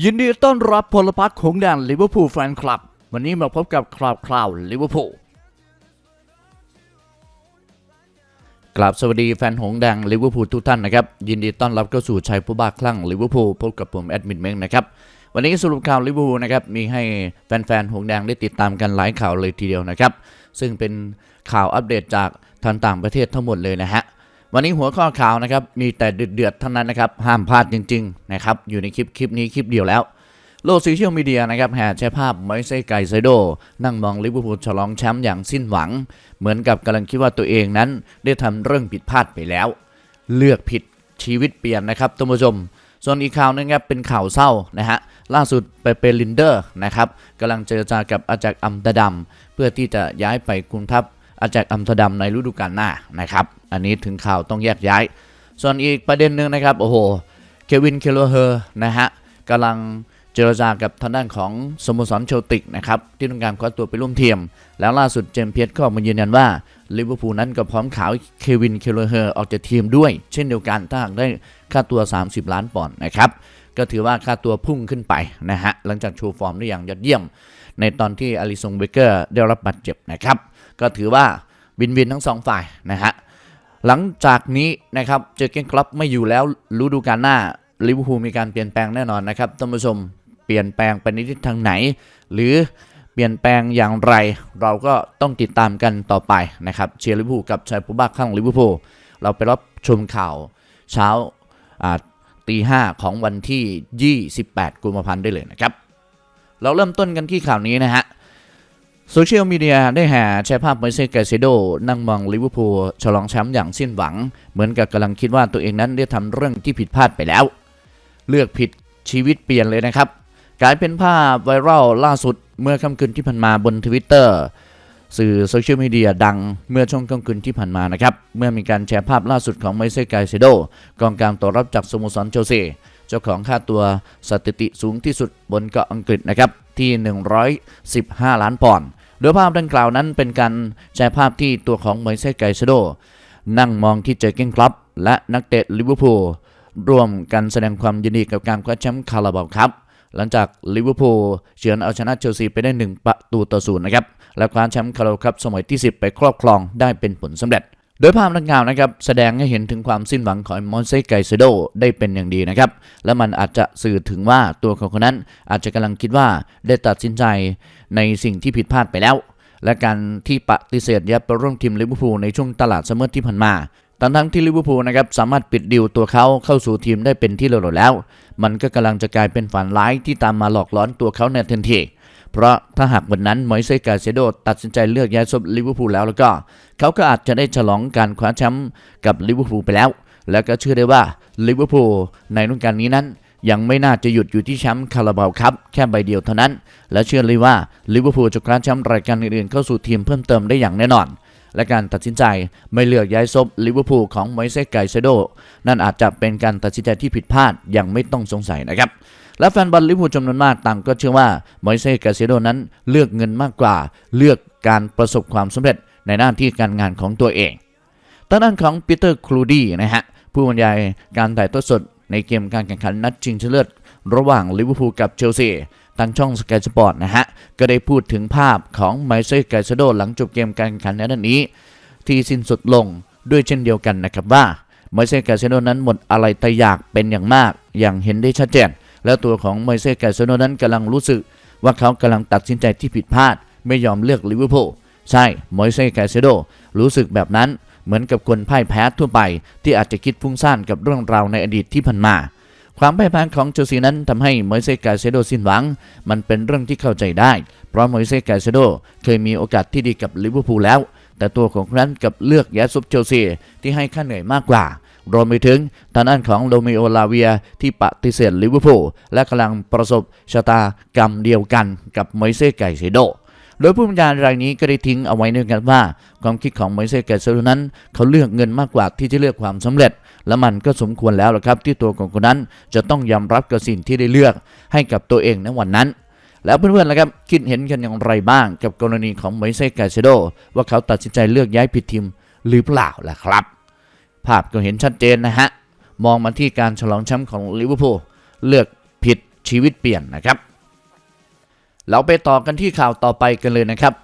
ยินดีต้อนรับพลพักของแดนลิเวอร์พูลแฟนคลับ วันนี้มาพบกับคราวคราวลิเวอร์พูลกราบสวัสดีแฟนหงแดงลิเวอร์พูลทุกท่านนะครับ ยินดีต้อนรับเข้าสู่ชัยผู้บ้าคลั่งลิเวอร์พูลพบกับผมแอดมินเม้งนะครับวันนี้สรุปข่าวลิเวอร์พูลนะครับมีให้แฟนๆหงแดงได้ติดตามกันหลายข่าวเลยทีเดียวนะครับ ซึ่งเป็นข่าวอัปเดตจากทางต่างประเทศทั้งหมดเลยนะฮะ วันนี้หัวข้อข่าวนะครับ มีแต่เดือดๆทั้งนั้นนะครับ ห้ามพลาดจริง ๆ นะครับ อยู่ในคลิปคลิปนี้คลิปเดียวแล้ว โลกโซเชียลมีเดียนะครับแห่แชร์ภาพไมเซ่ไกไซโด นั่งมองลิเวอร์พูลฉลองแชมป์อย่างสิ้นหวัง เหมือนกับกำลังคิดว่าตัวเองนั้น ได้ทำเรื่องผิดพลาดไปแล้ว เลือกผิดชีวิตเปลี่ยนนะครับท่านผู้ชมส่วนอีกข่าวนึงครับเป็นข่าวเศร้านะฮะล่าสุดไปเป็นลินเดอร์นะครับกำลังเจรจากับอาจากอัมตอร์ดัมเพื่อที่จะย้ายไปคุมทัพ อาจากอัมสเตอร์ดัมในฤดูกาลหน้านะครับ อันนี้ถึงข่าวต้องแยกย้าย ส่วนอีกประเด็นหนึ่งนะครับ โอ้โห เควิน เคโลเฮอร์นะฮะกำลังเจรจากับทางด้านของสโมสรเชลติกนะครับ ที่ต้องการคว้าตัวไปร่วมทีม แล้วล่าสุดเจมส์เพียร์ก็ออกมายืนยันว่าลิเวอร์พูลนั้นก็พร้อมขาวเควิน เคโลเฮอร์ออกจากทีมด้วย เช่นเดียวกันถ้าหากได้ค่าตัว 30 ล้านปอนด์นะครับก็ถือว่าค่าตัวพุ่งขึ้นไปนะฮะหลังจากโชว์ฟอร์มได้อย่างยอดเยี่ยม ในตอนที่อลิซงเบเกอร์ได้รับบาดเจ็บนะครับ ก็ถือว่าวินวินทั้งสองฝ่ายนะฮะหลังจากนี้นะครับเจอเกนคลับไม่อยู่แล้วฤดูกาลหน้าลิเวอร์พูลมีการเปลี่ยนแปลงแน่นอนนะครับท่านผู้ชมเปลี่ยนแปลงไปในทิศทางไหน หรือเปลี่ยนแปลงอย่างไร เราก็ต้องติดตามกันต่อไปนะครับเชียร์ลิเวอร์พูลกับชายผู้บ้าข้างลิเวอร์พูลเราไปรับชมข่าวเช้าอ่าตีห้าของวันที่ 28 กุมภาพันธ์ได้เลยนะครับ เราเริ่มต้นกันที่ข่าวนี้นะฮะ โซเชียลมีเดียได้แห่แชร์ภาพไมเซ่ไกเซโด นั่งมองลิเวอร์พูลฉลองแชมป์อย่างสิ้นหวัง เหมือนกับกำลังคิดว่าตัวเองนั้นได้ทำเรื่องที่ผิดพลาดไปแล้ว เลือกผิดชีวิตเปลี่ยนเลยนะครับ กลายเป็นภาพไวรัลล่าสุดเมื่อค่ำคืนที่ผ่านมาบนทวิตเตอร์สื่อโซเชียลมีเดียดังเมื่อช่วงค่ำคืนที่ผ่านมานะครับ เมื่อมีการแชร์ภาพล่าสุดของไมเซ่ไกเซโดกองกลางตัวรับจากสโมสรเชลซีเจ้าของค่าตัวสถิติสูงที่สุดบนเกาะอังกฤษนะครับ ที่ 115 ล้านปอนด์ โดยภาพดังกล่าวนั้นเป็นการแชร์ภาพที่ตัวของไมเซ่ไกเซโด นั่งมองที่เจอเก้งครับและนักเตะลิเวอร์พูลร่วมกันแสดงความยินดีกับการคว้าแชมป์คาราบาวครับ หลังจากลิเวอร์พูลเฉือนเอาชนะเชลซีไปได้ 1 ประตูต่อศูนย์นะครับ และคว้าแชมป์คาราบาวครับสมัยที่ 10 ไปครอบครองได้เป็นผลสำเร็จ โดยภาพดังกล่าวนะครับแสดงให้เห็นถึงความสิ้นหวังของมอนเซไกเซโดได้เป็นอย่างดีนะครับ และมันอาจจะสื่อถึงว่าตัวเขาคนนั้นอาจจะกำลังคิดว่าได้ตัดสินใจในสิ่งที่ผิดพลาดไปแล้ว และการที่ปฏิเสธยับไปร่วมทีมลิเวอร์พูลในช่วงตลาดซัมเมอร์ที่ผ่านมาทั้งทั้งที่ลิเวอร์พูลนะครับสามารถปิดดิวตัวเขาเข้าสู่ทีมได้เป็นที่เรียบร้อยแล้ว มันก็กำลังจะกลายเป็นฝันร้ายที่ตามมาหลอกล้อนตัวเขาในทันที เพราะถ้าหากวันนั้นมอยเซกาเซโดตัดสินใจเลือกย้ายซบลิเวอร์พูลแล้วแล้วก็ เขาก็อาจจะได้ฉลองการคว้าแชมป์กับลิเวอร์พูลไปแล้ว แล้วก็เชื่อได้ว่าลิเวอร์พูลในฤดูกาลนี้นั้น ยังไม่น่าจะหยุดอยู่ที่แชมป์คาราบาวครับแค่ใบเดียวเท่านั้น และเชื่อเลยว่าลิเวอร์พูลจะคว้าแชมป์รายการอื่นๆเข้าสู่ทีมเพิ่มเติมได้อย่างแน่นอน และการตัดสินใจไม่เลือกย้ายซบลิเวอร์พูลของไมเซไกเซโดนั่นอาจจะเป็นการตัดสินใจที่ผิดพลาดอย่างไม่ต้องสงสัยนะครับและแฟนบอลลิเวอร์พูลจำนวนมากต่างก็เชื่อว่าไมเซ่กเซโดนั้นเลือกเงินมากกว่า เลือกการประสบความสำเร็จในหน้าที่การงานของตัวเองทางด้านของปีเตอร์คลูดี้นะฮะผู้บรรยายการถ่ายทอดสดในเกมการแข่งขันนัดชิงชนะเลิศระหว่างลิเวอร์พูลกับเชลซี ทางช่องสกายสปอร์ตนะฮะ ก็ได้พูดถึงภาพของไมเซ่กาเซโดหลังจบเกมการแข่งขันในนัดนี้ ที่สิ้นสุดลงด้วยเช่นเดียวกันนะครับว่าไมเซ่กาเซโดนั้นหมดอะไรแต่อยากเป็นอย่างมาก อย่างเห็นได้ชัดเจน แล้วตัวของไมเซ่กาเซโดนั้นกำลังรู้สึก ว่าเขากำลังตัดสินใจที่ผิดพลาด ไม่ยอมเลือกลิเวอร์พูลใช่ไมเซ่กาเซโดรู้สึกแบบนั้นเหมือนกับคนพ่ายแพ้ทั่วไป ที่อาจจะคิดฟุ้งซ่านกับเรื่องราวในอดีตที่ผ่านมา ความพ่ายแพ้ของเชลซีนั้นทำให้มอยเซกาเซโดสิ้นหวัง มันเป็นเรื่องที่เข้าใจได้ เพราะมอยเซกาเซโดเคยมีโอกาสที่ดีกับลิเวอร์พูลแล้ว แต่ตัวของนั้นกับเลือกยายซุปเชลซีที่ให้ค่าเหนื่อยมากกว่ารวมไปถึงทางด้านของโรเมโอลาเวียที่ปฏิเสธลิเวอร์พูลและกำลังประสบชะตากรรมเดียวกันกับมอยเซไกเซโด โดยผู้บรรยายรายนี้ก็ได้ทิ้งเอาไว้ในกันว่า ความคิดของไมเซลเกเซโรนั้น เขาเลือกเงินมากกว่าที่จะเลือกความสำเร็จ และมันก็สมควรแล้วละครับ ที่ตัวของคนนั้นจะต้องยอมรับกับสิ่งที่ได้เลือกให้กับตัวเองในวันนั้น แล้วเพื่อนๆล่ะครับคิดเห็นกันอย่างไรบ้าง กับกรณีของไมเซลเกเซโดว่าเขาตัดสินใจเลือกย้ายผิดทีมหรือเปล่าล่ะครับ ภาพก็เห็นชัดเจนนะฮะมองมาที่การฉลองแชมป์ของลิเวอร์พูลเลือกผิดชีวิตเปลี่ยนนะครับ เราไปต่อกันที่ข่าวต่อไปกันเลยนะครับ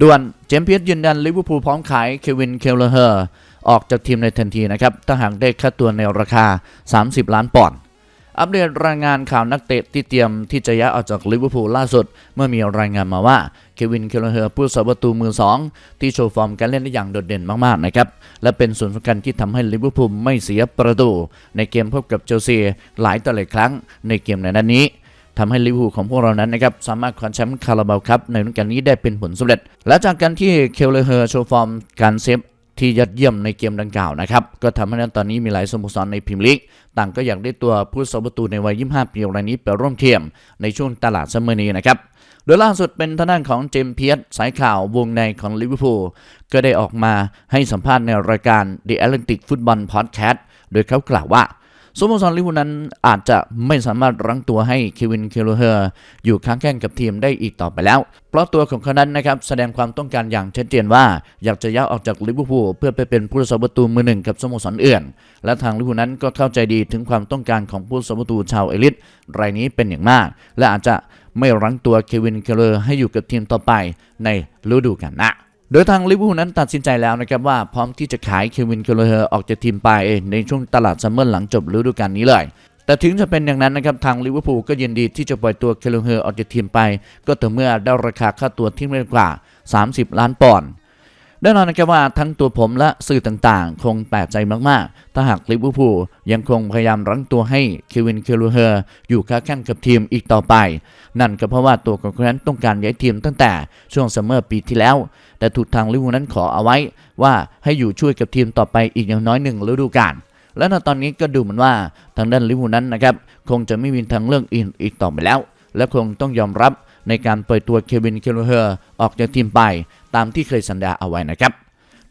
ด่วนเจมเพียสยืนยันลิเวอร์พูลพร้อมขายเควินเคลเลอร์ออกจากทีมในทันทีนะครับถ้าหากได้ค่าตัวในราคา 30 ล้านปอนด์อัปเดตรายงานข่าวนักเตะที่เตรียมที่จะย้ายออกจากลิเวอร์พูลล่าสุด เมื่อมีรายงานมาว่าเควินเคลเลอร์ผู้สาประตูมือ 2 ที่โชว์ฟอร์มการเล่นได้อย่างโดดเด่นมากๆนะครับ และเป็นส่วนสำคัญที่ทำให้ลิเวอร์พูลไม่เสียประตู ในเกมพบกับเชลซีหลายต่อหลายครั้งในเกมในนัดนี้ ทำให้ลิเวอร์พูลของพวกเรานั้นนะครับสามารถคว้าแชมป์คาราบาวครับในฤดูกาลนี้ได้เป็นผลสำเร็จ และจากการที่เคลเลอร์โชว์ฟอร์มการเซฟที่ยอดเยี่ยมในเกมดังกล่าวนะครับก็ทำให้ตอนนี้มีหลายสโมสรในพรีเมียร์ลีกต่างก็อยากได้ตัวผู้สาประตูในวัย 25 ปีรายนี้ไปร่วมเทียมในช่วงตลาดซัมเมอร์นี้นะครับโดยล่าสุดเป็นทางด้านของเจมส์เพียสสายข่าววงในของลิเวอร์พูลก็ได้ออกมาให้สัมภาษณ์ในรายการ The Atlantic Football Podcast โดยเขากล่าวว่า สโมสรลิเวอร์พูลนั้นอาจจะไม่สามารถรั้งตัวให้เควินเคลเฮอร์อยู่ค้างแข่งกับทีมได้อีกต่อไปแล้ว เพราะตัวของเขานั้นนะครับแสดงความต้องการอย่างชัดเจนว่าอยากจะย้ายออกจากลิเวอร์พูลเพื่อไปเป็นผู้รักษาประตูมือหนึ่งกับสโมสรอื่น และทางลิเวอร์พูลนั้นก็เข้าใจดีถึงความต้องการของผู้รักษาประตูชาวเอลิทรายนี้เป็นอย่างมาก และอาจจะไม่รั้งตัวเควินเคลเลอร์ให้อยู่กับทีมต่อไปในฤดูกาลหน้า โดยทางลิเวอร์พูลนั้นตัดสินใจแล้วนะครับว่าพร้อมที่จะขายเควินเคลเลอร์ออกจากทีมไปในช่วงตลาดซัมเมอร์หลังจบฤดูกาลนี้เลยแต่ถึงจะเป็นอย่างนั้นนะครับทางลิเวอร์พูลก็ยินดีที่จะปล่อยตัวเคลเลอร์ออกจากทีมไป ก็ต่อเมื่อได้ราคาค่าตัวที่มากกว่า 30 ล้านปอนด์แน่นอนนะครับว่าทั้งตัวผมและสื่อต่างๆ คงแปลกใจมากๆ ถ้าหากลิเวอร์พูลยังคงพยายามรั้งตัวให้เควินเคลูเฮอร์อยู่ค้าแข่งกับทีมอีกต่อไป นั่นก็เพราะว่าตัวของเขานั้นต้องการย้ายทีมตั้งแต่ช่วงซัมเมอร์ปีที่แล้ว แต่ถูกทางลิเวอร์พูลนั้นขอเอาไว้ว่าให้อยู่ช่วยกับทีมต่อไปอีกอย่างน้อยหนึ่งฤดูกาลและณตอนนี้ก็ดูเหมือนว่าทางด้านลิเวอร์พูลนั้นนะครับคงจะไม่มีทางเลือกอื่นอีกต่อไปแล้ว และคงต้องยอมรับในการปล่อยตัวเควินเคลูเฮอร์ออกจากทีมไป ตามที่เคยสัญญาเอาไว้นะครับ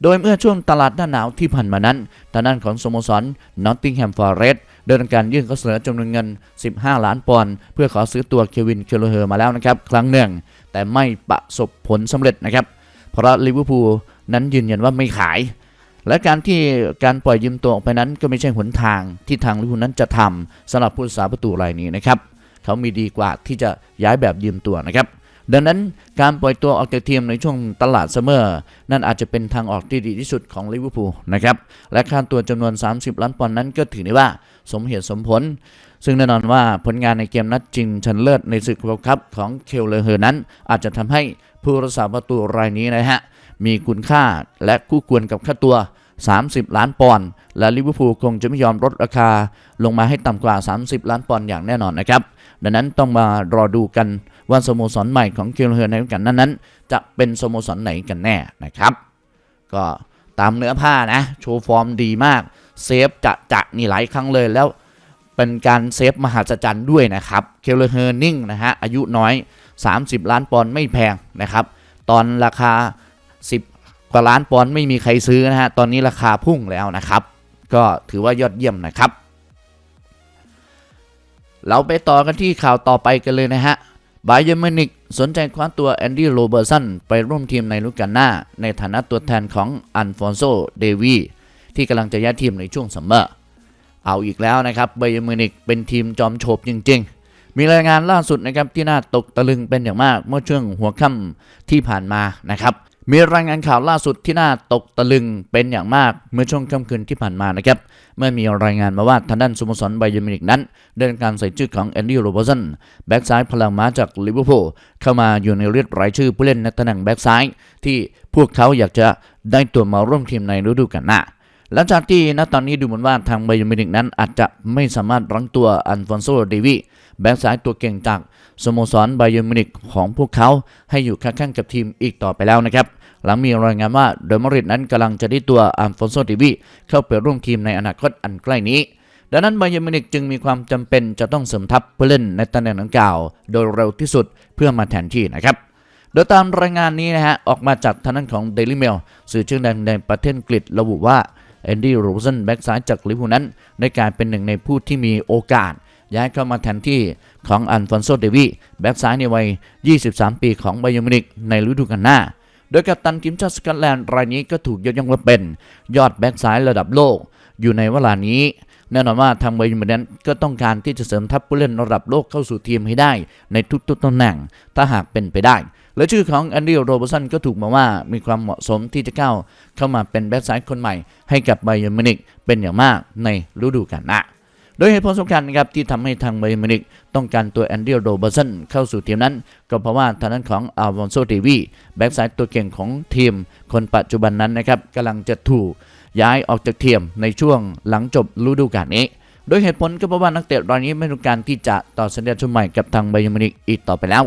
โดยเมื่อช่วงตลาดหน้าหนาวที่ผ่านมานั้น ทางด้านของสโมสรนอตติงแฮมฟอร์เรสต์เดินการยื่นข้อเสนอจำนวนเงิน 15 ล้านปอนด์เพื่อขอซื้อตัวเควินเคลเฮอร์มาแล้วนะครับ ครั้งหนึ่ง แต่ไม่ประสบผลสำเร็จนะครับ เพราะลิเวอร์พูลนั้นยืนยันว่าไม่ขาย และการที่การปล่อยยืมตัวออกไปนั้นก็ไม่ใช่หนทางที่ทางลิเวอร์พูลนั้นจะทำสำหรับผู้รักษาประตูรายนี้นะครับเขามีดีกว่าที่จะย้ายแบบยืมตัวนะครับดังนั้นการปล่อยตัวออกจากทีมในช่วงตลาดซัมเมอร์นั่นอาจจะเป็นทางออกที่ดีที่สุดของลิเวอร์พูลนะครับและค่าตัวจำนวน 30 ล้านปอนด์นั้นก็ถือได้ว่าสมเหตุสมผล ซึ่งแน่นอนว่าผลงานในเกมนัดจริงชันเลิศในศึกเวิลด์คัพของเคลเลอร์เฮอร์นั้น อาจจะทำให้ผู้รักษาประตูรายนี้นะฮะ มีคุณค่าและคู่ควรกับค่าตัว 30 ล้านปอนด์และลิเวอร์พูลคงจะไม่ยอมลดราคาลงมาให้ต่ำกว่า 30 ล้านปอนด์อย่างแน่นอนนะครับ ดังนั้นต้องมารอดูกันว่าสโมสรใหม่ของเคลเฮอร์ในฤดูกาลนั้นๆ จะเป็นสโมสรไหนกันแน่นะครับ ก็ตามเนื้อผ้านะ โชว์ฟอร์มดีมาก เซฟจะจะนี่หลายครั้งเลยแล้ว เป็นการเซฟมหัศจรรย์ด้วยนะครับเคลเฮอร์นิ่งนะฮะอายุน้อย 30 ล้านปอนด์ไม่แพงนะครับ ตอนราคา 10 กว่าล้านปอนด์ไม่มีใครซื้อนะฮะตอนนี้ราคาพุ่งแล้วนะครับ ก็ถือว่ายอดเยี่ยมนะครับ เราไปต่อกันที่ข่าวต่อไปกันเลยนะฮะบาเยอร์มินิกสนใจคว้าตัวแอนดี้โรเบอร์สันไปร่วมทีมในฤดูกกาหน้า ในฐานะตัวแทนของอันฟอนโซเดวีที่กำลังจะย้ายทีมในช่วงซัมเมอร์ เอาอีกแล้วนะครับไบเยอร์มิวนิกเป็นทีมจอมโฉบจริง ๆ มีรายงานล่าสุดนะครับที่น่าตกตะลึงเป็นอย่างมากเมื่อช่วงหัวค่ำที่ผ่านมานะครับมีรายงานข่าวล่าสุดที่น่าตกตะลึงเป็นอย่างมากเมื่อช่วงค่ำคืนที่ผ่านมานะครับเมื่อมีรายงานมาว่าทางด้านสโมสรไบเยอร์มิวนิกนั้นเดินการใส่ชื่อของแอนดี้โรเบอร์สันแบ็กซ้ายพลังม้าจากลิเวอร์พูลเข้ามาอยู่ในเรียดรายชื่อผู้เล่นในตำแหน่งแบ็กซ้ายที่พวกเขาอยากจะได้ตัวมาร่วมทีมในฤดูกาลหน้า หลังจากที่ณตอนนี้ดูเหมือนว่าทางไบเยอร์มิวนิกนั้นอาจจะไม่สามารถรั้งตัวอันฟอนโซเดวีแบ็กซ้ายตัวเก่งจากสโมสรไบเยอร์มิวนิกของพวกเขาให้อยู่ข้างๆกับทีมอีกต่อไปแล้วนะครับ หลังมีรายงานว่าเดอมาริดนั้นกำลังจะได้ตัวอันฟอนโซเดวีเข้าไปร่วมทีมในอนาคตอันใกล้นี้ดังนั้นไบเยอร์มิวนิกจึงมีความจำเป็นจะต้องเสริมทัพผู้เล่นในตำแหน่งดังกล่าว โดยเร็วที่สุดเพื่อมาแทนที่นะครับ โดยตามรายงานนี้นะฮะ ออกมาจากทางด้านของ Daily Mail สื่อชื่อดังในประเทศอังกฤษระบุว่า แอนดี้โรเซนแบ็กซ้ายจากลิเวอร์พูลนั้น ได้กลายเป็นหนึ่งในผู้ที่มีโอกาส ย้ายเข้ามาแทนที่ของอันฟอนโซเดวีแบ็กซ้ายในวัย 23 ปีของไบยอมินิกในฤดูกาลหน้า โดยกัปตันทีมชาติสกอตแลนด์รายนี้ก็ถูกยกย่องว่าเป็นยอดแบ็กซ้ายระดับโลก อยู่ในเวลานี้แน่นอนว่าทางไบยอมินิกก็ต้องการที่จะเสริมทัพผู้เล่นระดับโลกเข้าสู่ทีมให้ได้ในทุกๆตำแหน่ง ถ้าหากเป็นไปได้ และชื่อของแอนดี้โรเบอร์สันก็ถูกมาว่ามีความเหมาะสมที่จะก้าวเข้ามาเป็นแบ็กซ้ายคนใหม่ให้กับไบเยอร์มินิกเป็นอย่างมากในฤดูกาลหน้าโดยเหตุผลสำคัญนะครับที่ทำให้ทางไบเยอร์มินิกต้องการตัวแอนดี้โรเบอร์สันเข้าสู่ทีมนั้น ก็เพราะว่าทางด้านของอัลวอนโซเดวีแบ็กซ้ายตัวเก่งของทีม คนปัจจุบันนั้นนะครับกำลังจะถูกย้ายออกจากทีมในช่วงหลังจบฤดูกาลนี้ โดยเหตุผลก็เพราะว่านักเตะรายนี้ไม่ต้องการที่จะต่อสัญญาชุดใหม่กับทางไบยอร์มินิกอีกต่อไปแล้ว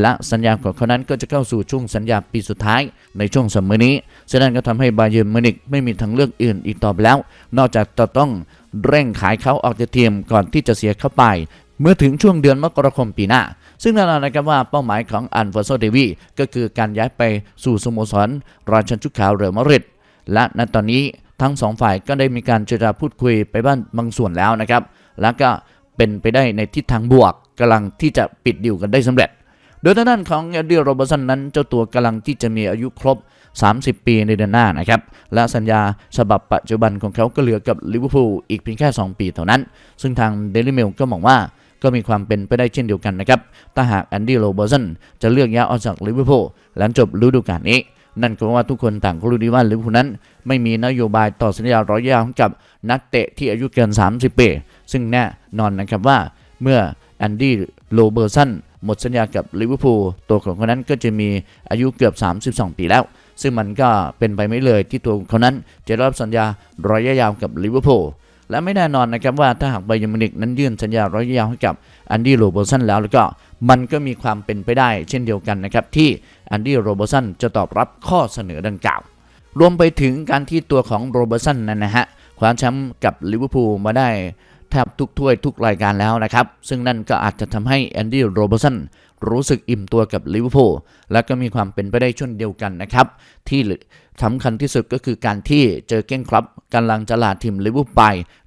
และสัญญาของเขานั้นก็จะเข้าสู่ช่วงสัญญาปีสุดท้ายในช่วงสมัยนี้ฉะนั้นก็ทำให้บาเยิร์มิวนิกไม่มีทางเลือกอื่นอีกต่อไปแล้ว นอกจากจะต้องเร่งขายเขาออกจากทีมก่อนที่จะเสียเข้าไป เมื่อถึงช่วงเดือนมกราคมปีหน้า ซึ่งแน่นอนนะครับว่าเป้าหมายของอันฟอนโซเดวีก็คือการย้ายไปสู่สโมสรราชันชุดขาวเรอัลมาดริดและณตอนนี้ทั้งสองฝ่ายก็ได้มีการเจรจาพูดคุยไปบ้างบางส่วนแล้วนะครับ แล้วก็เป็นไปได้ในทิศทางบวกกำลังที่จะปิดดิวกันได้สำเร็จ โดยทางด้านของเอดดี้โรเบอร์สันนั้นเจ้าตัวกำลังที่จะมีอายุครบ 30 ปีในเดือนหน้านะครับ และสัญญาฉบับปัจจุบันของเขาก็เหลือกับลิเวอร์พูลอีกเพียงแค่ 2 ปีเท่านั้น ซึ่งทางเดลิเมลก็มองว่าก็มีความเป็นไปได้เช่นเดียวกันนะครับ ถ้าหากแอนดี้โรเบอร์สันจะเลือกย้ายออกจากลิเวอร์พูลหลังจบฤดูกาลนี้ นั่นก็เพราะว่าทุกคนต่างก็รู้ดีว่าลิเวอร์พูลนั้น ไม่มีนโยบายต่อสัญญาร้อยยาวกับนักเตะที่อายุเกิน 30 ปี ซึ่งแน่นอนนะครับว่าเมื่อแอนดี้โรเบอร์สัน หมดสัญญากับลิเวอร์พูลตัวของเขานั้นก็จะมีอายุเกือบ 32 ปีแล้ว ซึ่งมันก็เป็นไปไม่เลยที่ตัวเขานั้นจะรับสัญญาระยะยาวกับลิเวอร์พูลและไม่แน่นอนนะครับว่าถ้าหากไบยมินิกนั้นยื่นสัญญาระยะยาวให้กับแอนดี้โรเบอร์สันแล้วแล้วก็มันก็มีความเป็นไปได้ เช่นเดียวกันนะครับที่แอนดี้โรเบอร์สันจะตอบรับข้อเสนอดังกล่าว รวมไปถึงการที่ตัวของโรเบอร์สันนั้นนะฮะคว้าแชมป์กับลิเวอร์พูลมาได้ แทบทุกถ้วยทุกรายการแล้วนะครับ ซึ่งนั่นก็อาจจะทำให้แอนดี้โรเบอร์สันรู้สึกอิ่มตัวกับลิเวอร์พูลและก็มีความเป็นไปได้ช่นเดียวกันนะครับ ที่สำคัญที่สุดก็คือการที่เจอเก้งครับกำลังจะลาทีมลิเวอร์พูลไป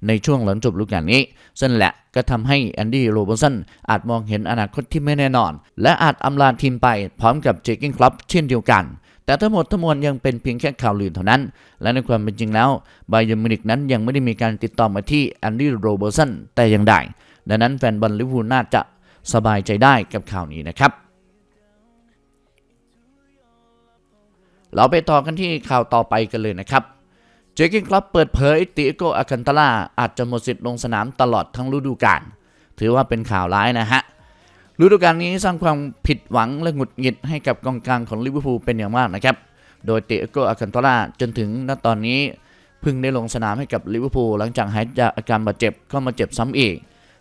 ในช่วงหลังจบฤดูกาลนี้ซึ่งแหละก็ทำให้แอนดี้โรเบอร์สันอาจมองเห็นอนาคตที่ไม่แน่นอน และอาจอำลาทีมไปพร้อมกับเจอเก้งครับเช่นเดียวกัน แต่ทั้งหมดทั้งมวลยังเป็นเพียงแค่ข่าวลือเท่านั้น และในความเป็นจริงแล้วไบเยอร์มินิกนั้นยังไม่ได้มีการติดต่อมาที่แอนดี้โรเบอร์สันแต่อย่างใดดังนั้นแฟนบอลลิเวอร์พูลน่าจะสบายใจได้กับข่าวนี้นะครับ เราไปต่อกันที่ข่าวต่อไปกันเลยนะครับเจอร์เกนคลับเปิดเผยติโกอาคันตาลาอาจจะหมดสิทธิ์ลงสนามตลอดทั้งฤดูกาลถือว่าเป็นข่าวร้ายนะฮะ ฤดูกาลนี้สร้างความผิดหวังและหงุดหงิดให้กับกองกลางของลิเวอร์พูลเป็นอย่างมากนะครับ โดยเตโกอาคันตาลาจนถึงณตอนนี้เพิ่งได้ลงสนามให้กับลิเวอร์พูลหลังจากหายจากอาการบาดเจ็บก็มาเจ็บซ้ำอีก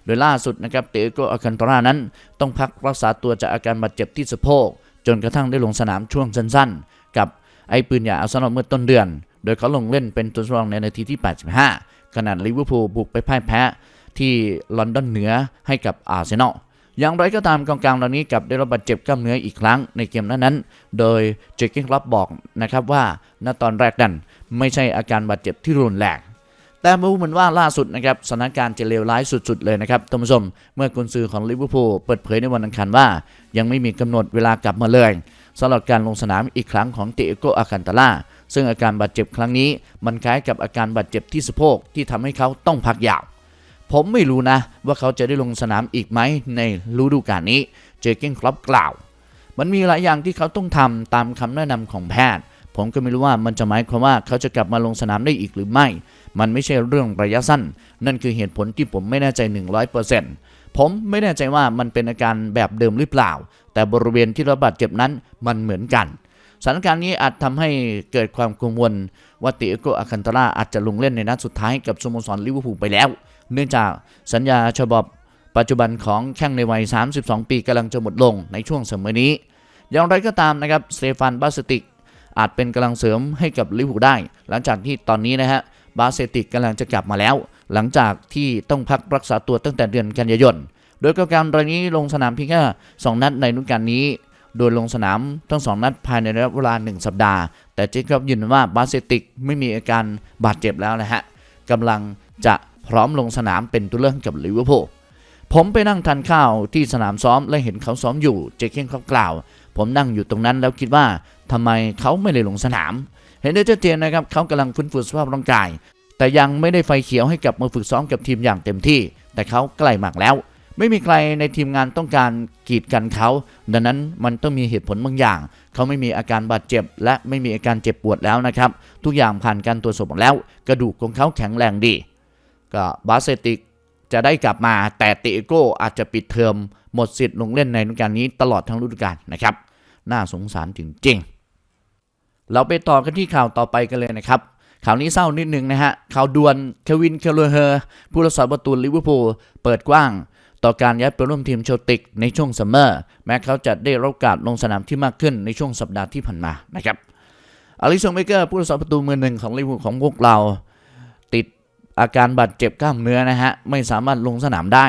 โดยล่าสุดนะครับเตโกอาคันตาลานั้น ต้องพักรักษาตัวจากอาการบาดเจ็บที่สะโพก จนกระทั่งได้ลงสนามช่วงสั้นๆ กับไอ้ปืนใหญ่อาร์เซนอลเมื่อต้นเดือน โดยเขาลงเล่นเป็นตัวสำรองในนาทีที่ 85 ขณะลิเวอร์พูลบุกไปพ่ายแพ้ที่ลอนดอนเหนือให้กับอาร์เซนอล อย่างไรก็ตามกองกลางเหล่านี้กลับได้รับบาดเจ็บกล้ามเนื้ออีกครั้งในเกมนั้นๆ โดยเจคกิ้งคลับบอกนะครับว่าณตอนแรกนั้นไม่ใช่อาการบาดเจ็บที่รุนแรงแต่ดูเหมือนว่าล่าสุดนะครับสถานการณ์จะเลวร้ายสุดๆเลยนะครับท่านผู้ชมเมื่อกุนซือของลิเวอร์พูลเปิดเผยในวันอังคารว่า ยังไม่มีกำหนดเวลากลับมาเลยสำหรับการลงสนามอีกครั้งของเตโกอาคันตาล่าซึ่งอาการบาดเจ็บครั้งนี้ มันคล้ายกับอาการบาดเจ็บที่สะโพกที่ทำให้เขาต้องพักยาว ผมไม่รู้นะ ว่าเขาจะได้ลงสนามอีกไหมในฤดูกาลนี้ เจอเก้งคลับกล่าว มันมีหลายอย่างที่เขาต้องทำตามคำแนะนำของแพทย์ ผมก็ไม่รู้ว่ามันจะหมายความว่าเขาจะกลับมาลงสนามได้อีกหรือไม่ มันไม่ใช่เรื่องระยะสั้น นั่นคือเหตุผลที่ผมไม่แน่ใจ 100%ผมไม่แน่ใจว่ามันเป็นอาการแบบเดิมหรือเปล่า แต่บริเวณที่ระบาดเจ็บนั้นมันเหมือนกันสถานการณ์นี้อาจทำให้เกิดความกังวลว่าติโกอาคันตาลาอาจจะลงเล่นในนัดสุดท้ายกับสโมสรลิเวอร์พูลไปแล้ว เนื่องจากสัญญาฉบับปัจจุบันของแข้งในวัย 32 ปีกำลังจะหมดลงในช่วงสมัยนี้ อย่างไรก็ตามนะครับสเตฟานบาสติกอาจเป็นกำลังเสริมให้กับลิเวอร์พูลได้ หลังจากที่ตอนนี้นะฮะบาสติกกำลังจะกลับมาแล้ว หลังจากที่ต้องพักรักษาตัวตั้งแต่เดือนกันยายน โดยกกางรายนี้ลงสนามเพียงแค่2นัดในฤดูกาลนี้ โดยลงสนามทั้งสองนัดภายในระยะเวลา 1 สัปดาห์ แต่เจคอบยืนยันว่าบาสติกไม่มีอาการบาดเจ็บแล้วนะฮะกำลังจะ พร้อมลงสนามเป็นตัวเลือกกับลิเวอร์พูลผมไปนั่งทานข้าวที่สนามซ้อมและเห็นเขาซ้อมอยู่เจคเคนเขากล่าว ผมนั่งอยู่ตรงนั้นแล้วคิดว่าทำไมเขาไม่ได้ลงสนาม เห็นได้ชัดเจนนะครับเขากำลังฟื้นฟูสภาพร่างกาย แต่ยังไม่ได้ไฟเขียวให้กลับมาฝึกซ้อมกับทีมอย่างเต็มที่ แต่เขาใกล้มากแล้ว ไม่มีใครในทีมงานต้องการกีดกันเขา ดังนั้นมันต้องมีเหตุผลบางอย่าง เขาไม่มีอาการบาดเจ็บ และไม่มีอาการเจ็บปวดแล้วนะครับ ทุกอย่างผ่านการตรวจสอบหมดแล้ว กระดูกของเขาแข็งแรงดี ก็บาสเซติกจะได้กลับมาแต่เตโก้อาจจะปิดเทอมหมดสิทธิ์ลงเล่นในฤดูกาลนี้ตลอดทั้งฤดูกาลนะครับ น่าสงสารจริงๆ เราไปต่อกันที่ข่าวต่อไปกันเลยนะครับ ข่าวนี้เศร้านิดนึงนะฮะ ข่าวด่วนเควินเคลเฮอร์ผู้รักษาประตูลิเวอร์พูลเปิดกว้าง ต่อการย้ายไปร่วมทีมเชลติกในช่วงซัมเมอร์แม้เขาจะได้รับโอกาสลงสนามที่มากขึ้นในช่วงสัปดาห์ที่ผ่านมานะครับอลิซงเบเกอร์ผู้รักษาประตูมือหนึ่งของลิเวอร์พูลของพวกเรา อาการบาดเจ็บกล้ามเนื้อนะฮะ ไม่สามารถลงสนามได้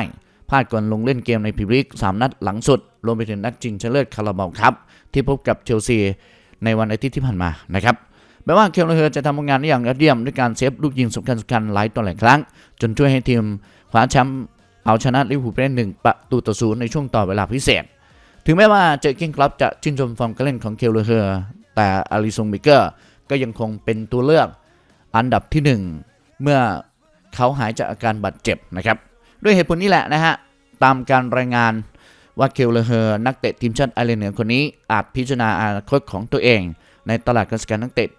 พลาดก่อนลงเล่นเกมในพรีเมียร์ลีกสามนัดหลังสุด รวมไปถึงนัดชิงชนะเลิศคาราบาวครับ ที่พบกับเชลซีในวันอาทิตย์ที่ผ่านมานะครับแม้ว่าเคลเฮอร์จะทำผลงานได้อย่างยอดเยี่ยมด้วยการเซฟลูกยิงสำคัญสำคัญหลายต่อหลายครั้ง จนช่วยให้ทีมคว้าแชมป์เอาชนะลิเวอร์พูลไปได้หนึ่งประตูต่อศูนย์ในช่วงต่อเวลาพิเศษ ถึงแม้ว่าเจอร์เก้นคลับจะชื่นชมฟอร์มการเล่นของเคลเฮอร์แต่อาริซงบิเกอร์ก็ยังคงเป็นตัวเลือกอันดับที่หนึ่งเมื่อ เขาหายจากอาการบาดเจ็บนะครับด้วยเหตุผลนี้แหละนะฮะตามการรายงานว่าเคลเลเฮอร์นักเตะทีมชาติไอร์แลนด์เหนือคนนี้อาจพิจารณาอนาคตของตัวเอง ในตลาดการซื้อขายนักเตะ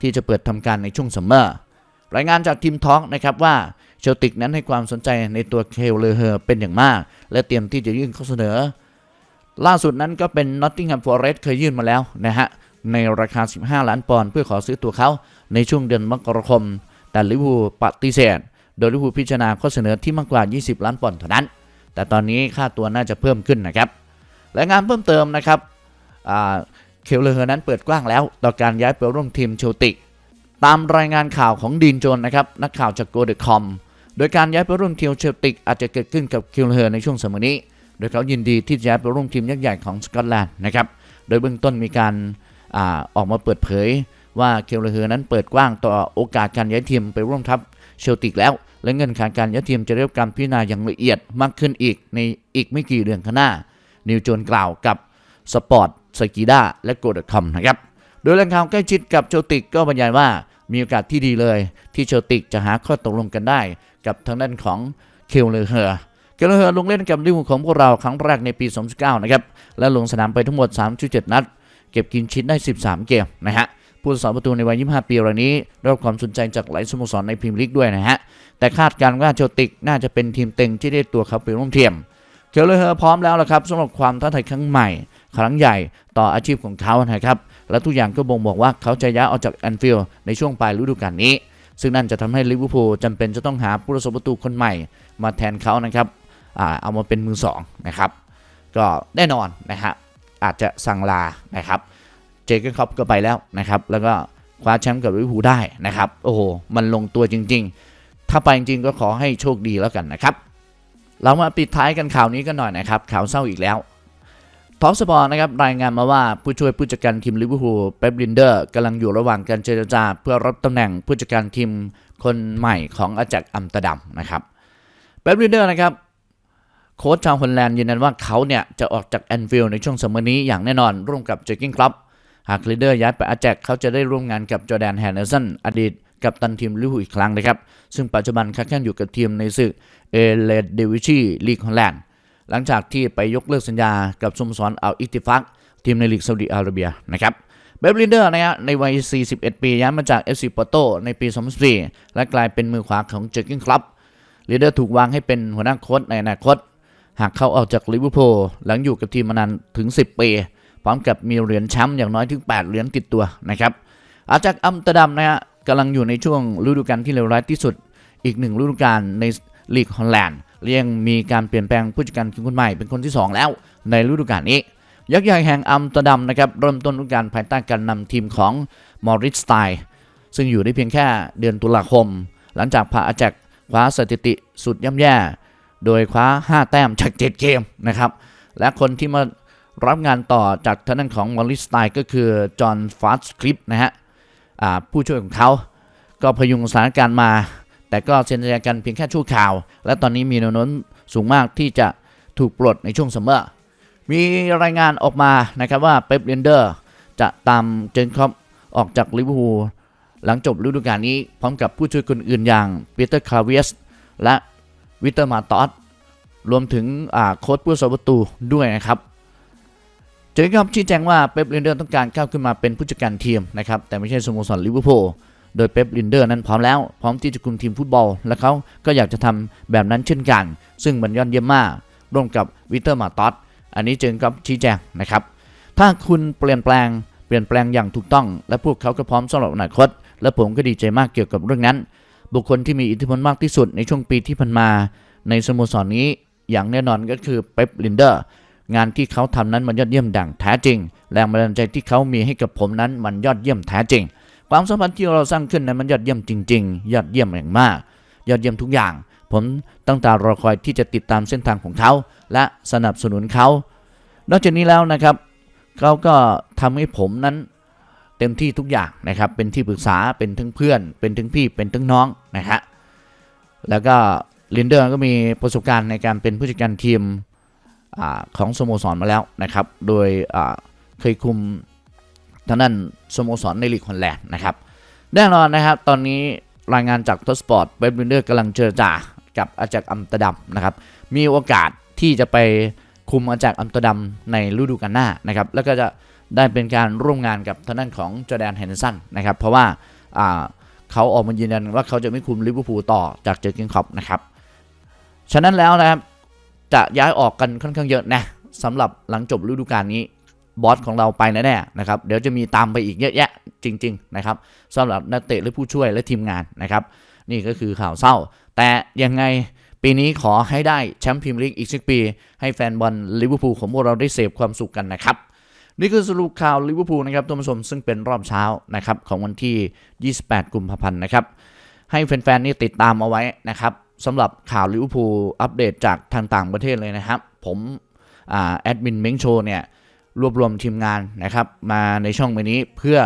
ที่จะเปิดทำการในช่วงซัมเมอร์รายงานจากทีมท็อกนะครับว่าเชลติกนั้นให้ความสนใจในตัวเคลเลเฮอร์เป็นอย่างมาก และเตรียมที่จะยื่นข้อเสนอ ล่าสุดนั้นก็เป็นนอตติงแฮมฟอร์เรสต์เคยยื่นมาแล้วนะฮะในราคา 15 ล้านปอนด์เพื่อขอซื้อตัวเขาในช่วงเดือนมกราคม แต่ลิเวอร์พูลปฏิเสธ โดยลิเวอร์พูลพิจารณาข้อเสนอที่มากกว่า 20 ล้านปอนด์เท่านั้น แต่ตอนนี้ค่าตัวน่าจะเพิ่มขึ้นนะครับ และงานเพิ่มเติมนะครับเคลเลอร์นั้นเปิดกว้างแล้วต่อการย้ายไปร่วมทีมเชลติก ตามรายงานข่าวของดีนโจนนะครับนักข่าวจากโกลเดคอมโดยการย้ายไปร่วมทีมเชลติกอาจจะเกิดขึ้นกับเคลเลอร์ในช่วงสมัยนี้ โดยเขายินดีที่จะย้ายไปร่วมทีมยักษ์ใหญ่ของสกอตแลนด์นะครับโดยเบื้องต้นมีการอออกมาเปิดเผยว่าเคลเลอร์นั้นเปิดกว้างต่อโอกาสการย้ายทีมไปร่วมทัพ เชลติกแล้ว และเงินขาการย้ายทีมจะได้รับการพิจารณาอย่างละเอียดมากขึ้นอีกในอีกไม่กี่เดือนข้างหน้า นิวโจนกล่าวกับสปอร์ตสกีด้าและโกลด์คอมนะครับ โดยแหล่งข่าวใกล้ชิดกับเชลติกก็บรรยายว่ามีโอกาสที่ดีเลย ที่เชลติกจะหาข้อตกลงกันได้ กับทางด้านของเคลเลอร์เฮอร์เคลเลอร์ลงเล่นกับลิเวอร์พูลของพวกเราครั้งแรกในปี 2019 นะครับ และลงสนามไปทั้งหมด 3.7 นัด เก็บกินชิ้นได้ 13 เกมนะฮะ ผู้รักษาประตูในวัย 25 ปีรายนี้ได้รับความสนใจจากหลายสโมสรในพรีเมียร์ลีกด้วยนะฮะ แต่คาดการณ์ว่าเชลติกน่าจะเป็นทีมเต็งที่ได้ตัวเขาไปร่วมทีมเคลเลอร์พร้อมแล้วละครับสำหรับความท้าทายครั้งใหม่ ครั้งใหญ่ต่ออาชีพของเขานะครับ และทุกอย่างก็บ่งบอกว่าเขาจะย้ายออกจากแอนฟิลด์ในช่วงปลายฤดูกาลนี้ ซึ่งนั่นจะทำให้ลิเวอร์พูลจำเป็นจะต้องหาผู้รักษาประตูคนใหม่ มาแทนเขานะครับอเอามาเป็นมือสองนะครับ ก็แน่นอนนะฮะอาจจะสั่งลานะครับ เจเกนครอปก็ไปแล้วนะครับแล้วก็คว้าแชมป์กับลิเวอร์พูลได้นะครับโอ้โหมันลงตัวจริง ๆ ถ้าไปจริงก็ขอให้โชคดีแล้วกันนะครับเรามาปิดท้ายกันข่าวนี้กันหน่อยนะครับข่าวเศร้าอีกแล้วท็อปสปอร์นะครับรายงานมาว่าผู้ช่วยผู้จัดการทีมลิเวอร์พูลเป๊ปลินเดอร์กำลังอยู่ระหว่างการเจรจาเพื่อรับตำแหน่งผู้จัดการทีมคนใหม่ของอาจักอัมตอร์ดัมนะครับเป๊ปลินเดอร์นะครับโค้ชชาวฮอลแลนด์ยืนยันว่าเขาเนี่ยจะออกจากแอนฟิลด์ในช่วงสมัยนี้อย่างแน่นอนร่วมกับเจอร์กินคลับ หากลีเดอร์ย้ายไปอาแจกเขาจะได้ร่วมงานกับจอแดนแฮนเดอร์สันอดีตกับตันทีมลิเวอร์พูลอีกครั้งนะครับ ซึ่งปัจจุบันค้าแข่งอยู่กับทีมในศึกเอเลดเดวิชีลีกฮอลแลนด์หลังจากที่ไปยกเลิกสัญญากับสโมสรอัลอิติฟักทีมในลีกซาอุดิอาระเบียนะครับเบฟลินเดอร์นะฮะในวัย 41 ปีย้ายมาจาก FC ปอร์โตในปี 2014 และกลายเป็นมือขวาของเจอร์กินคลับลีเดอร์ถูกวางให้เป็นหัวหน้าโค้ชในอนาคต หากเขาออกจากลิเวอร์พูลหลังอยู่กับทีมมานานถึง 10 ปี พร้อมกับมีเหรียญแชมป์อย่างน้อยถึง 8 เหรียญติดตัวนะครับอาจากอัมสเตอร์ดัมนะฮะกำลังอยู่ในช่วงฤดูกาลที่เลวร้ายที่สุด อีกหนึ่งฤดูกาลในลีกฮอลแลนด์เรียงมีการเปลี่ยนแปลงผู้จัดการทีมคนใหม่เป็นคนที่ 2 แล้วในฤดูกาลนี้ ยักษ์ใหญ่แห่งอัมสเตอร์ดัมนะครับเริ่มต้นฤดูกาลภายใต้การนำทีมของมอริสสไตล์ซึ่งอยู่ได้เพียงแค่เดือนตุลาคม หลังจากพาอาแจกคว้าสถิติสุดย่ำแย่ โดยคว้า 5 แต้มจาก 7 เกมนะครับและคนที่มา รับงานต่อจากทางด้านของมอริสไตล์ก็คือจอห์นฟาสคลิปนะฮะผู้ช่วยของเขาก็พยุงสถานการณ์มา แต่ก็เซ็นสัญญากันเพียงแค่ชั่วคราว และตอนนี้มีแนวโน้มสูงมากที่จะถูกปลดในช่วงซัมเมอร์มีรายงานออกมานะครับว่าเป๊ปเรนเดอร์จะตามเจนคอปออกจากลิเวอร์พูลหลังจบฤดูกาลนี้พร้อมกับผู้ช่วยคนอื่นอย่างปีเตอร์คาเวียสและวิเตอร์มาตอสรวมถึงโค้ชผู้สาประตูด้วยนะครับ เจอครับชี้แจงว่าเป๊ปลินเดอร์ต้องการก้าวขึ้นมาเป็นผู้จัดการทีมนะครับแต่ไม่ใช่สโมสรลิเวอร์พูลโดยเป๊ปลินเดอร์นั้นพร้อมแล้ว พร้อมที่จะคุมทีมฟุตบอล และเขาก็อยากจะทำแบบนั้นเช่นกัน ซึ่งมันยอดเยี่ยมมาก ร่วมกับวิเตอร์มาตอสอันนี้เจอครับชี้แจงนะครับถ้าคุณเปลี่ยนแปลงเปลี่ยนแปลงอย่างถูกต้อง และพวกเขาก็พร้อมสำหรับอนาคต และผมก็ดีใจมากเกี่ยวกับเรื่องนั้น บุคคลที่มีอิทธิพลมากที่สุดในช่วงปีที่ผ่านมา ในสโมสรนี้อย่างแน่นอนก็คือเป๊ปลินเดอร์ งานที่เขาทำนั้นมันยอดเยี่ยมดังแท้จริง แรงบันดาลใจที่เขามีให้กับผมนั้นมันยอดเยี่ยมแท้จริง ความสัมพันธ์ที่เราสร้างขึ้นนั้นมันยอดเยี่ยมจริง ๆ ยอดเยี่ยมอย่างมาก ยอดเยี่ยมทุกอย่าง ผมตั้งตารอคอยที่จะติดตามเส้นทางของเขา และสนับสนุนเขา นอกจากนี้แล้วนะครับเขาก็ทำให้ผมนั้นเต็มที่ทุกอย่างนะครับ เป็นที่ปรึกษา เป็นทั้งเพื่อน เป็นทั้งพี่ เป็นทั้งน้องนะฮะ แล้วก็ลินเดอร์ก็มีประสบการณ์ในการเป็นผู้จัดการทีม อของสโมสรมาแล้วนะครับ โดยเคยคุมทางด้านสโมสรในลีกฮอลแลนด์นะครับ แน่นอนนะครับ ตอนนี้รายงานจากทสปอร์ตเว็บลินเดอร์กำลังเจรจากับอาจากอัมสเตอร์ดัมนะครับ มีโอกาสที่จะไปคุมอาจากอัมสเตอร์ดัมในฤดูกาลหน้านะครับ แล้วก็จะได้เป็นการร่วมงานกับทางด้านของจอแดนเฮนร์สันนะครับ เพราะว่าเขาออกมายืนยันว่าเขาจะไม่คุมลิเวอร์พูลต่อจากเจอร์เกนคอปนะครับ ฉะนั้นแล้วนะครับ จะย้ายออกกันค่อนข้างเยอะนะสำหรับหลังจบฤดูกาลนี้บอสของเราไปแน่ๆนะครับ เดี๋ยวจะมีตามไปอีกเยอะแยะจริง ๆ นะครับสำหรับนักเตะและผู้ช่วยและทีมงานนะครับ นี่ก็คือข่าวเศร้า แต่ยังไงปีนี้ขอให้ได้แชมป์พรีเมียร์ลีกอีกสักปี ให้แฟนบอลลิเวอร์พูลของพวกเราได้เสพความสุขกันนะครับ นี่คือสรุปข่าวลิเวอร์พูลนะครับท่านผู้ชมซึ่งเป็นรอบเช้านะครับของวันที่ 28 กุมภาพันธ์นะครับ ให้แฟนๆนี่ติดตามเอาไว้นะครับ สำหรับข่าวลิเวอร์พูลอัปเดตจากทางต่างประเทศเลยนะครับ ผมอแอดมินเม้งโชเนี่ยรวบรวมทีมงานนะครับ มาในช่องใบนี้เพื่อ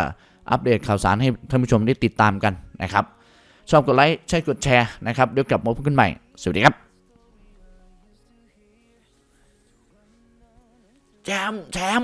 อัปเดตข่าวสารให้ท่านผู้ชมได้ติดตามกันนะครับ ชอบกดไลค์ใช่กดแชร์นะครับเดี๋ยวกลับมาพบกันใหม่ สวัสดีครับแจมแจม